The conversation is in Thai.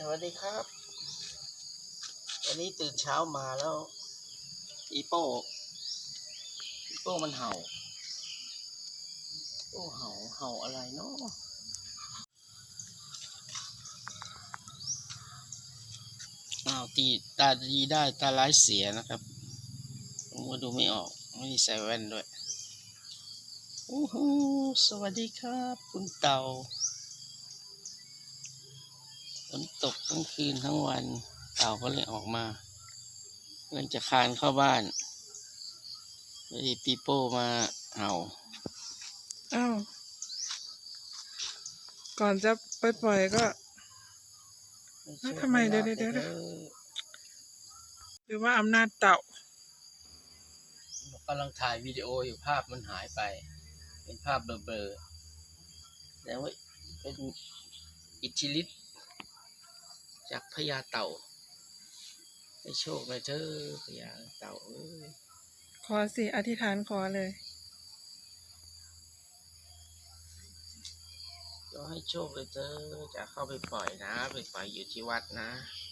สวัสดีครับ วันนี้ตื่นเช้ามาแล้ว อีโป้ อีโป้มันเห่า โอ้เห่า เห่าอะไรเนาะอ้าวตีตาดีได้ตาร้ายเสียนะครับ ผมก็ดูไม่ออก ไม่ได้ใส่แว่นด้วยโอ้โหสวัสดีครับ คุณเต่า ฝนตกทั้งคืนทั้งวัน เต่าก็เลยออกมาเพื่อนจะคานเข้าบ้านไม่ได้ปีโป้มาเห่าอ้าวก่อนจะไปปล่อยก็แล้วทำไมเดี๋ยวเดี๋ยวเดี๋ยวหรือว่าอำนาจเต่ากำลังถ่ายวิดีโออยู่ภาพมันหายไป เป็นภาพเบลอๆแต่ว่าเป็นอิทธิฤทธิ์ จากพญาเต่าให้โชคเลยเธอพญาเต่าเอ้ยขอสิอธิษฐานขอเลย ก็ให้โชคเลยเธอจะเข้าไปปล่อยนะ ไปปล่อยอยู่ที่วัดนะอ